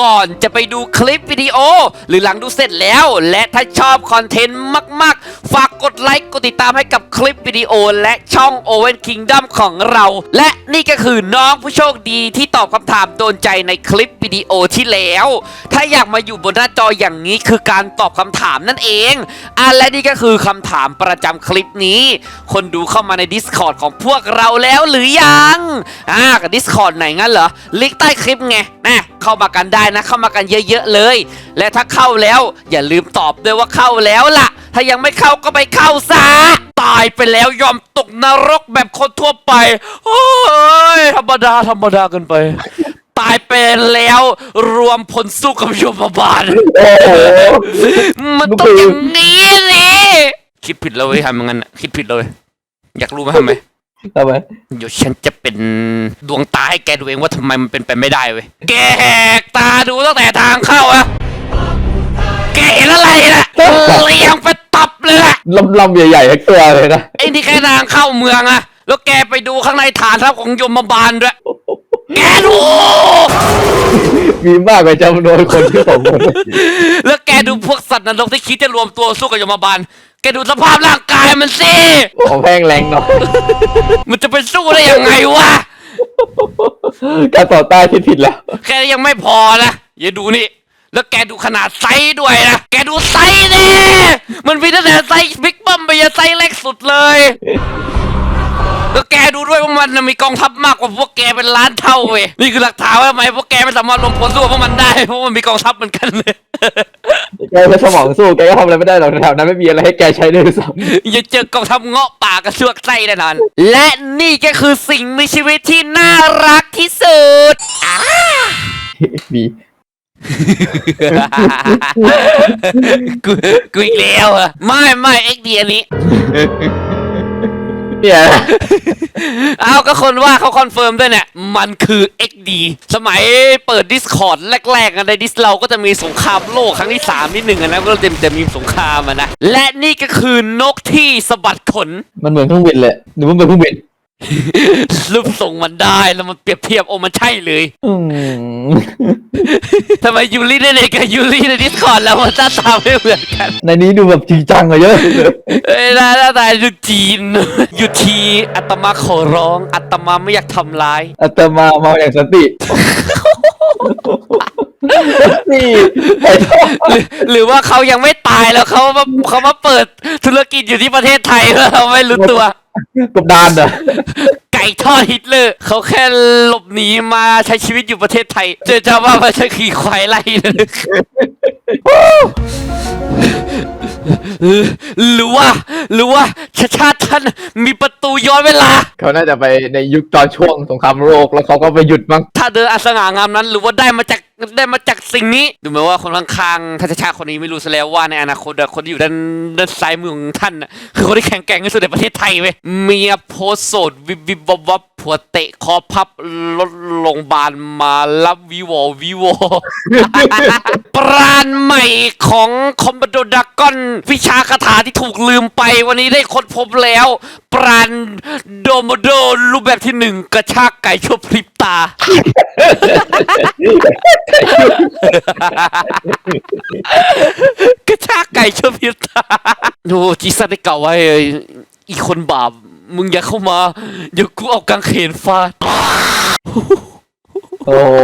ก่อนจะไปดูคลิปวิดีโอ หรือหลังดูเสร็จแล้ว และถ้าชอบคอนเทนต์มาก ๆ ฝากกดไลค์กดติดตามให้กับคลิปวิดีโอ และช่อง Owen Kingdom ของเรา และนี่ก็คือน้องผู้โชคดีที่ตอบคำถามโดนใจในคลิปวิดีโอที่แล้ว ถ้าอยากมาอยู่บนหน้าจออย่างนี้คือการตอบคำถามนั่นเองอะและนี่ก็คือคำถามประจำคลิปนี้ คนดูเข้ามาใน Discord ของพวกเราแล้วหรือยังอ่ากับ Discord ไหนงั้นเหรอลิงก์ใต้คลิปไงนะเข้ามากันได้นะ เข้ามากันเยอะๆเลย และถ้าเข้าแล้ว อย่าลืมตอบด้วยว่าเข้าแล้วล่ะ ถ้ายังไม่เข้าก็ไปเข้าซะตายไปแล้วยอมตกนรกแบบคนทั่วไปโอ้ยธรรมดาธรรมดาเกันไป ตายไปแล้วรวมผลสู้กับโยมบาลโอ้โหมันต้องอย่างนี้เลยคิดผิดแล้วเว้ยทำงั้นน่ะคิดผิดเลย อยากรู้ไหมทำไม ทำไมเดี๋ยวฉันจะเป็นดวงตาให้แกดูเองว่าทำไมมันเป็นไปไม่ได้เว้ย แกแหกตาดูตั้งแต่ทางเข้าอะแกเห็นอะไรนะเลี้ยงไปตับเลยนะลำลำใหญ่ๆทั้งตัวเลยนะไอ้นี่แค่ทางเข้าเมืองอะแล้วแกไปดูข้างในฐานทัพของยมบาลด้วย แกดู มีมากกว่าจำนวนคนที่ผมคนแล้วแกดูพวกสัตว์นรกที่คิดจะรวมตัวสู้กับยมบาล แกดูสภาพร่างกายมันสิ ผมแพงแรงเนาะมันจะไปสู้ได้ยังไงวะ การต่อต้านคิดผิดแล้วแค่นี้ยังไม่พอนะอย่าดูนี่ แล้วแกดูขนาดไซส์ด้วยนะ แกดูไซส์นี่มันมีตั้งแต่ไซส์บิ๊กบัมไปยันไซส์เล็กสุดเลย แล้วแกดูด้วยว่ามันน่ะมีกองทัพมากกว่าพวกแกเป็นล้านเท่าเว้ยนี่คือหลักฐานว่าทำไมพวกแกไม่สามารถรวมพลสู้กับพวกมันได้เพราะมันมีกองทัพเหมือนกันเลยแกใช้สมองสู้แกก็ทำอะไรไม่ได้หรอกแถวนั้นไม่มีอะไรให้แกใช้ด้วยซ้อย่าเจอกองทัพเงาะป่ากระชวกไส้แน่นอน และนี่ก็คือสิ่งมีชีวิตที่น่ารักที่สุดำมีกูกูอีกแล้วอะไม่ไม่เอ็กดีอันนี้ เนี่ยเอาก็คนว่าเขาคอนเฟิร์มด้วยเนี่ย มันคือ XD สมัยเปิด Discord แรกๆอะในดิสเราก็จะมีสงครามโลกครั้งที่ 3 นิดหนึ่งอะนะก็จะจะมีสงครามอะนะ และนี่ก็คือนกที่สะบัดขน มันเหมือนเครื่องบินเลยหรือมันเป็นเครื่องบิน รูปทรงมันได้แล้วมันเปรียบเทียบโอ้มันใช่เลยอืมทำไมยูริในเด็กกับยูริใน Discord แล้วมันหน้าตาไม่เหมือนกันในนี้ดูแบบจริงจังอะเยอะเอ้ยหน้าหน้าตาดูจีนอยู่ทีอัตมาขอร้องอัตมาไม่อยากทำร้าย อาตมามาอย่างสันตินี่ไอ้ท่อหรือหรือว่าเขายังไม่ตายแล้วเขามาเขามาเปิดธุรกิจอยู่ที่ประเทศไทยแล้วเราไม่รู้ตัว กบดานเหรอไก่ทอดฮิตเลอร์ เขาแค่หลบหนีมาใช้ชีวิตอยู่ประเทศไทย เจอจะว่ามันจะขี่ควายไล่เลย หรือว่า หรือว่าชาชาติท่านมีประตูย้อนเวลา เขาน่าจะไปในยุคตอนช่วงสงครามโลกแล้วเขาก็ไปหยุดมั้ง ถ้าเดินอันสง่างามนั้น หรือว่าได้มาจาก ได้มาจากสิ่งนี้ ดูเหมือนว่าคนข้างๆท่านชาติคนนี้ไม่รู้ซะแล้วว่าในอนาคตคนที่อยู่ด้านด้านซ้ายมือของท่านคือคนที่แข็งแกร่งที่สุดในประเทศไทยเว้ยเมียโพสต์โสดวิบวิบวับวับผัวเตะคอพับรถโรงพยาบาลมารับวิวอวิวอปราณใหม่ของคอมบโดดากอน วิชาคาถาที่ถูกลืมไป วันนี้ได้ค้นพบแล้ว ปราณโดโมโดรูปแบบที่หนึ่งกระชากไก่ชั่วพริบตา กระชากไก่ชั่วพริบตาโอ้จิสันได้กล่าวไว้เอ้ยอีกคนบาป มึงอย่าเข้ามา เดี๋ยวกูเอากางเขนฟาด โอ้โห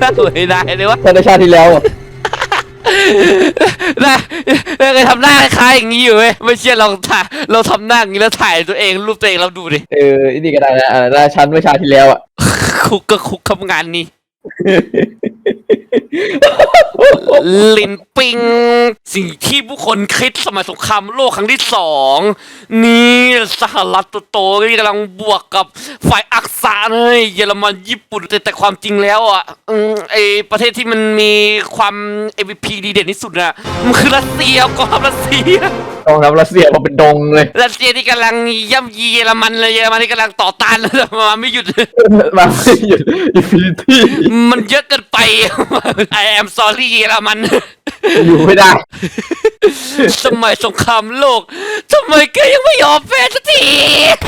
น่าสวยได้เลยวะท่านในชาติที่แล้วอะน่าน่าเคยทำหน้าคล้ายๆอย่างนี้อยู่เว้ย ไม่เชื่อลองถ่ายเราทำหน้าอย่างนี้แล้วถ่ายตัวเองรูปตัวเองเราดูดิ เอออันนี่ก็ได้นะอ่าราชันเมื่อชาติที่แล้วอะ คุกก็คุกทำงานนี้ ลินปิง สิ่งที่ผู้คนคิดสมัยสงครามโลกครั้งที่สองนี่สหรัฐโตๆที่กำลังบวกกับฝ่ายอักษะเลยเยอรมันญี่ปุ่นแต่แต่ความจริงแล้วอะอืมไอประเทศที่มันมีความ MVP ดีเด่นที่สุดอะมันคือรัสเซียกองทัพรัสเซียกองทัพรัสเซียมาเป็นดงเลยรัสเซียที่กำลังย่ำยีเยอรมันเลยเยอรมันที่กำลังต่อต้านแล้วมาไม่หยุดมาไม่หยุดอินฟินิตี้มันเยอะเกินไป I am sorry เยอรมัน อยู่ไม่ได้สมัยสงครามโลกทำไมแกยังไม่ยอมแพ้สักที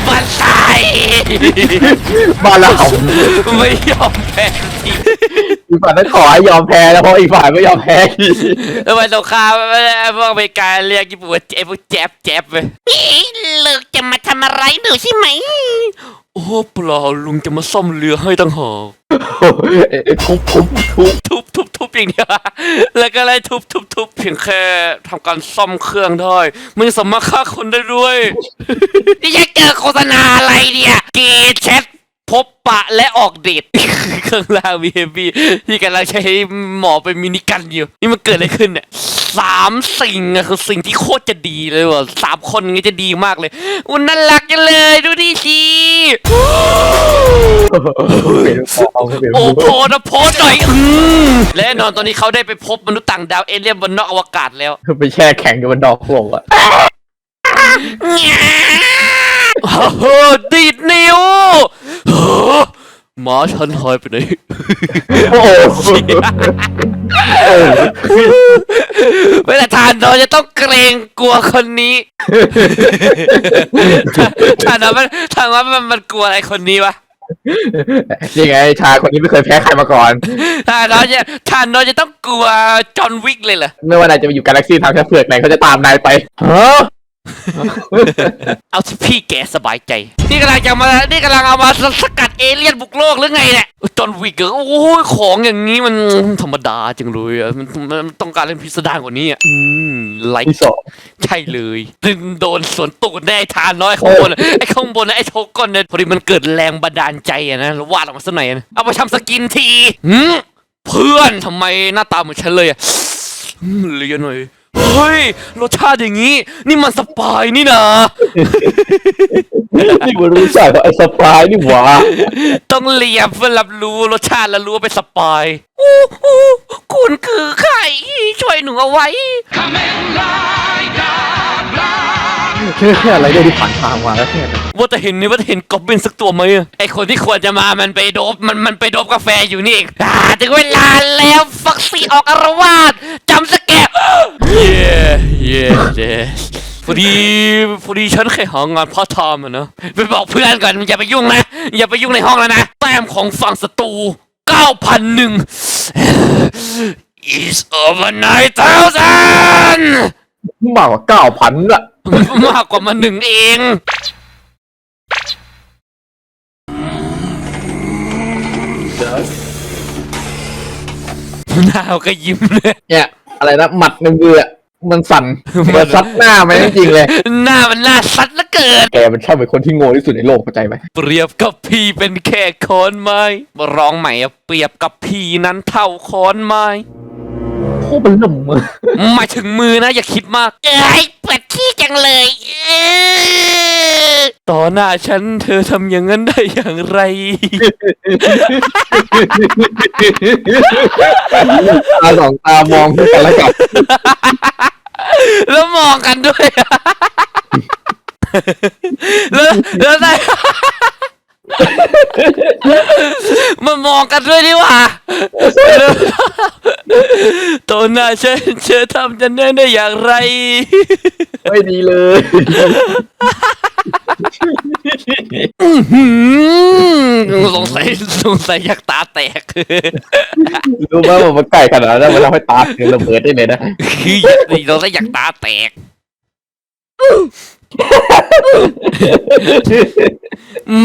บันไซบ้านเราไม่ยอมแพ้สักทีอีกฝ่ายนั้นขอให้ยอมแพ้แล้วเพราะอีกฝ่ายไม่ยอมแพ้อีกทำไมสงครามไอ้พวกอเมริกาเรียกญี่ปุ่นว่าไอ้พวกแจ๊บแจ๊บไปเลิกจะมาทำอะไรหนูใช่ไหม โอ้เปล่าลุงจะมาซ่อมเรือให้ตั้งหาก ทุบทุบทุบทุบทุบทุบอย่างเดียว แล้วก็ไล่ทุบทุบทุบเพียงแค่ทำการซ่อมเครื่องได้มึงสามารถฆ่าคนได้ด้วยนี่จะเจอโฆษณาอะไรเนี่ย เกย์แชทพบปะและออกเดทเครื่องราง VMB ที่กำลังใช้หมอเป็นมินิกันอยู่ นี่มันเกิดอะไรขึ้นเนี่ยสามสิ่งอะคือสิ่งที่โคตรจะดีเลยว่ะสามคนนี้จะดีมากเลย อุ่นน่ารักจังเลย ดูดิสิ โอ้โพนะโพสหน่อยอืมและแน่นอนตอนนี้เขาได้ไปพบมนุษย์ต่างดาวเอเลี่ยนบนนอกอวกาศแล้วไปแช่แข็งอยู่บนดอกโลกอะโอ้โหดีดนิ้วโอ้โหหมาฉันหายไปไหน โอ้โหเวลาทานเราจะต้องเกรงกลัวคนนี้ ทานเรามันทานว่ามันมันกลัวอะไรคนนี้วะ นี่ไงชายคนนี้ไม่เคยแพ้ใครมาก่อนทานเราจะทานเราจะต้องกลัวจอห์นวิกเลยเหรอ ไม่ว่านายจะไปอยู่กาแล็กซี่ทางแค่เผือกไหนเขาจะตามนายไปฮะ เอาที่พี่แกสบายใจ นี่กำลังจะมา นี่กำลังเอามาสกัดเอเลี่ยนบุกโลกหรือไงเนี่ย จอห์นวิกเหรอโอ้ยของอย่างนี้มันธรรมดาจังเลยอะมันมันมันต้องการเล่นพิสดารกว่านี้อะ อืมไลที่ค์สอง ใช่เลยดึงโดนสวนตูดแน่ทานน้อยข้างบนอะไอ้ข้างบนนะไอ้โชก้นเนี่ยพอดีมันเกิดแรงบันดาลใจอะนะแล้ววาดออกมาสักหน่อยนะเอาไปทำสกินทีหืมเพื่อนทำไมหน้าตาเหมือนฉันเลยอะอืมเลียหน่อย เฮ้ย รสชาติอย่างนี้ นี่มันสปายนี่นะนี่มันรู้จักว่าไอ้สปายนี่หว่าต้องเลียเพื่อรับรู้รสชาติแล้วรู้ว่าเป็นสปายอู้อู้คุณคือใครช่วยหนูเอาไว้แค่ แค่อะไรได้ที่ผ่านทางมาแล้วแค่นั้นว่าแต่เห็นนี่ว่าแต่เห็นกอบบินสักตัวไหมอะไอคนที่ควรจะมามันไปโดบมันมันไปโดบกาแฟอยู่นี่เองอ่าถึงเวลาแล้วฟ็อกซี่ออกอารวาสจำสแกร์เย้เย้เย้พอดีพอดีฉันเคยหางานพาร์ทไทม์อะนะไปบอกเพื่อนก่อนอย่าไปยุ่งนะ อย่าไปยุ่งในห้องแล้วนะแต้มของฝั่งศัตรู9,001 is over 9,000มากกว่าเก้าพันอะ มากกว่ามาหนึ่งเอง หน้าก็ยิ้มเลยเนี่ย อะไรนะหมัดในมืออะมันสั่นมันซัดหน้ามันจริงๆเลย หน้ามันน่าซัดเหลือเกิน แกมันชอบเป็นคนที่โง่ที่สุดในโลกเข้าใจไหมเปรียบกับพี่เป็นแค่คอนไม้มาร้องใหม่อะเปรียบกับพี่นั้นเท่าคอนไม้โคตรมันหนุ่มมือหมายถึงมือนะอย่าคิดมาก เอ้ยปวดขี้จังเลยเออต่อหน้าฉันเธอทำอย่างนั้นได้อย่างไร ตาสองตามองที่กันแล้วกันแล้วมองกันด้วย แล้วแล้วได้ มันมองกันด้วยนี่หว่า แล้วตัวหน้าฉันเธอทำจะได้ได้อย่างไร ไม่ดีเลยหืมสงสัยสงสัยอยากตาแตก รู้ไหมว่ามันไก่ขนาดนั้นมันทำให้ตาเกินระเบิดได้เลยนะ คือสงสัยอยากตาแตก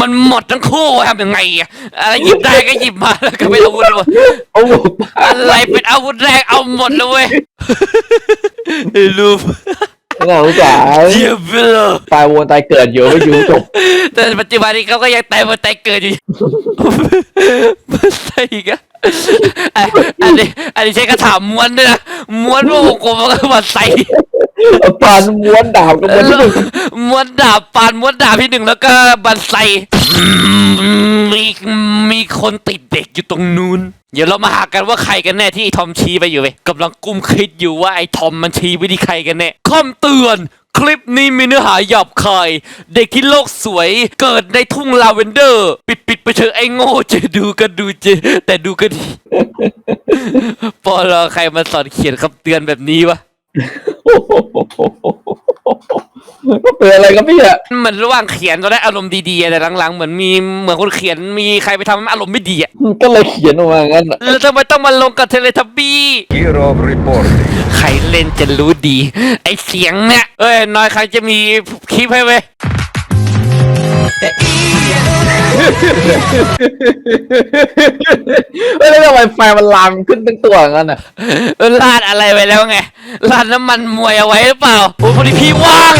มันหมดทั้งคู่ทำยังไงอะอะไรหยิบได้ก็หยิบมาแล้วก็ไม่รู้เลยว่าโอ้โหอะไรเป็นอาวุธแรกเอาหมดเลยเว้ยลูปน่าสงสารเยี่ยมไปเลยตายวนตายเกิดอยู่ไม่อยู่จบแต่ปัจจุบันนี้เขาก็ยังตายมาตายเกิดอยู่มาใส่อีกอะอันอันนี้อันนี้ใช้กระถางม้วนด้วยนะม้วนพวกวงกลมแล้วก็มาใส่ ปานม้วนดาบก็ม้วนที่หนึ่งม้วนดาบปานม้วนดาบที่หนึ่งแล้วก็บันไซมีมีคนติดเด็กอยู่ตรงนู้นเดี๋ยวเรามาหากันว่าใครกันแน่ที่ไอ้ทอมชี้ไปอยู่เว้ยกำลังกุ้มคิดอยู่ว่าไอ้ทอมมันชี้ไปที่ใครกันแน่คำเตือนคลิปนี้มีเนื้อหาหยาบคาย เด็กที่โลกสวยเกิดในทุ่งลาเวนเดอร์ ปิดปิดไปเถอะไอ้โง่จะดูก็ดูเจแต่ดูก็ดีปอลอใครมาสอนเขียนคำเตือนแบบนี้วะก็ เป็นอะไรก็พี่อะเหมือนระหว่างเขียนตอนแรกอารมณ์ดีๆแต่หลังๆเหมือนมีเหมือนคนเขียนมีใครไปทำให้อารมณ์ไม่ดีอะก็เลยเขียนออกมางั้นอะแล้วทำไมต้องมาลงกับเทเลทับบี้ Hero Report ใครเล่นจะรู้ดี ไอเสียงเนี่ยเอ้ยน้อยใครจะมีคลิปให้เว้ย เฮ้ยแล้วทำไมไฟมันลามขึ้นทั้งตัวงั้นอะเออลาดอะไรไว้แล้วไงลาดน้ำมันมวยเอาไว้หรือเปล่าโอ้พอดีพี่ว่าง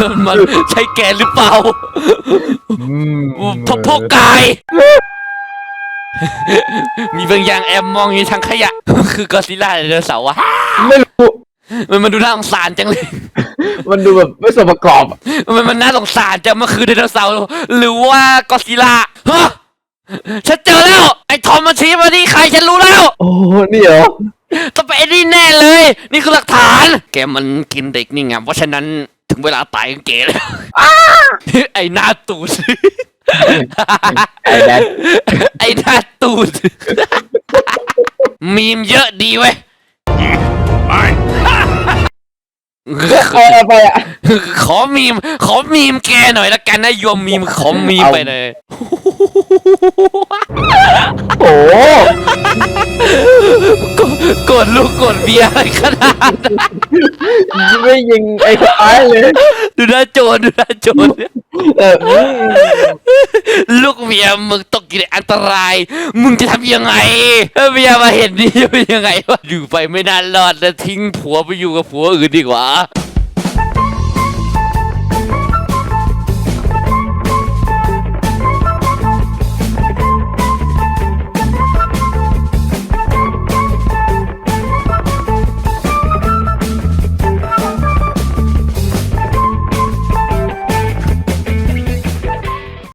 น้ำมันใช่แกหรือเปล่าพ่อพ่อกาย มีบางอย่างแอบมองอยู่ทางขยะ คือกอซิลล่าไดโนเสาร์วะ ไม่รู้ มันมันดูน่าสงสารจังเลย มันดูแบบไม่สมประกอบอะมันมันน่าสงสารจังมันคือไดโนเสาร์หรือว่ากอซิลล่าฮะฉันเจอแล้ว ไอ้ทอมมันชี้มาที่ใครฉันรู้แล้ว โอ้นี่เหรอต้องไปนไอ้นี่แน่เลย นี่คือหลักฐาน แกมันกินเด็กนี่ไงเพราะฉะนั้นถึงเวลาตายของแกแล้วไอ้หน้าตูด ไอ้แดนไอ้หน้าตูด มีมเยอะดีเว้ย ใครเอาไปอะขอมีม ขอมีมแกหน่อยละกันนะโยมมีมขอมีมเอาไปเลย โอ้โห กดลูกกดเบียร์อะไรขนาดนั้นไม่ยิงไอ้ท้ายเลย ดูหน้าโจรดูหน้าโจรเออลูกเมียมึงตกอยู่ในอันตราย มึงจะทำยังไงเมียมาเห็นนี่จะเป็นยังไงวะอยู่ไปไม่นานรอดแล้วทิ้งผัวไปอยู่กับผัวอื่นดีกว่า